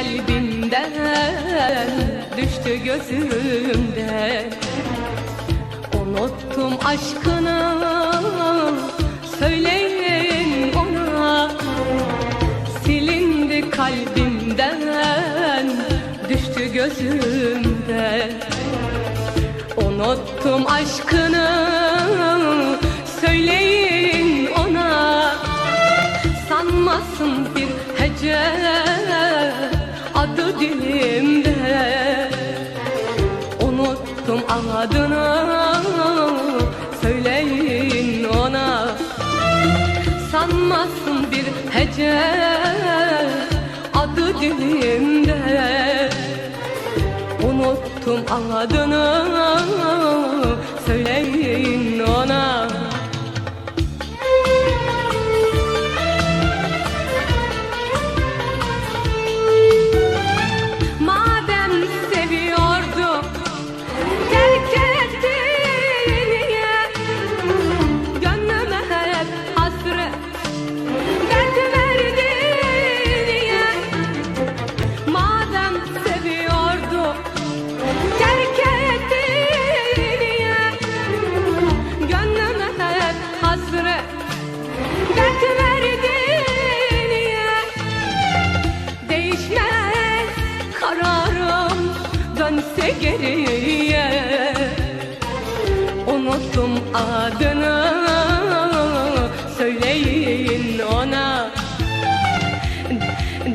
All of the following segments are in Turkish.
kalbimden düştü gözümden Unuttum aşkını söyleyin ona Silindi kalbimden düştü gözümden Unuttum aşkını söyleyin ona. Sanmasın bir hece adı dilimde. Unuttum adını söyleyin ona. Sanmasın bir hece adı dilimde. Unuttum adını söyleyin ona dönse geriye. Unuttum adını. Söyleyin ona.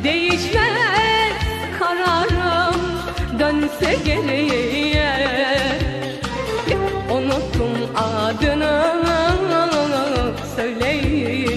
Değişmez kararım. Dönse geriye. Unuttum adını. Söyleyin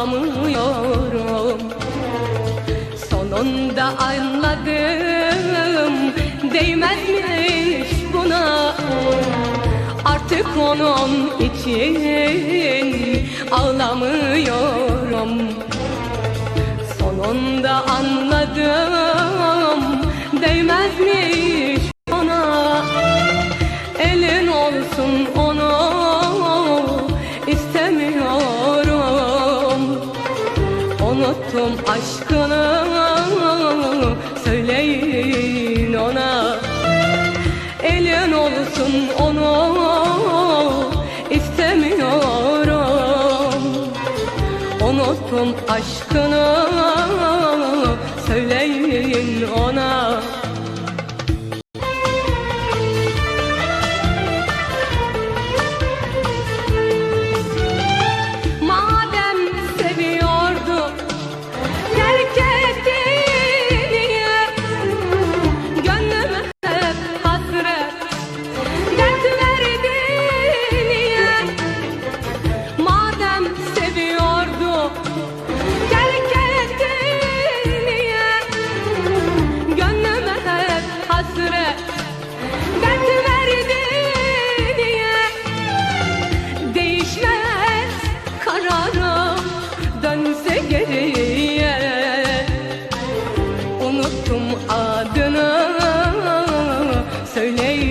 için ağlamıyorum Sonunda anladım değmezmiş buna? Artık onun için ağlamıyorum. Sonunda anladım değmezmiş Unuttum aşkını söyleyin ona. Elin olsun onu istemiyorum. Unuttum aşkını söyleyin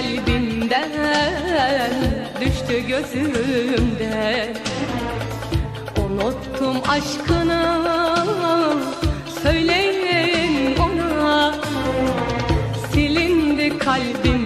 kalbimden düştü gözümden Unuttum aşkını söyleyin ona. Silindi kalbim